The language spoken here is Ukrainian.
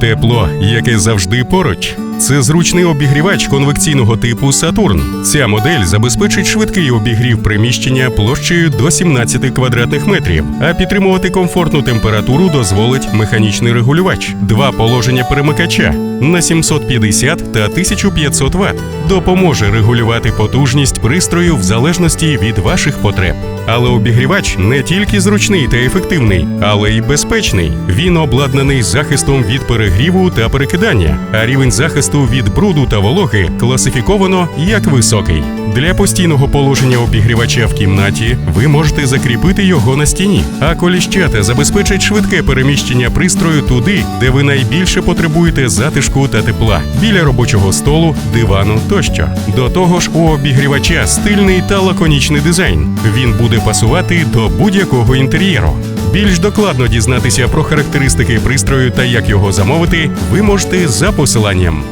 Тепло, яке завжди поруч. Це зручний обігрівач конвекційного типу Сатурн. Ця модель забезпечить швидкий обігрів приміщення площею до 17 квадратних метрів, а підтримувати комфортну температуру дозволить механічний регулювач, два положення перемикача на 750 та 1500 Вт. Допоможе регулювати потужність пристрою в залежності від ваших потреб. Але обігрівач не тільки зручний та ефективний, але й безпечний. Він обладнаний захистом від перегріву та перекидання, а рівень захисту від бруду та вологи класифіковано як високий. Для постійного положення обігрівача в кімнаті ви можете закріпити його на стіні, а коліщата забезпечать швидке переміщення пристрою туди, де ви найбільше потребуєте затишку та тепла біля робочого столу, дивану тощо. До того ж, у обігрівача стильний та лаконічний дизайн. Він буде пасувати до будь-якого інтер'єру. Більш докладно дізнатися про характеристики пристрою та як його замовити, ви можете за посиланням.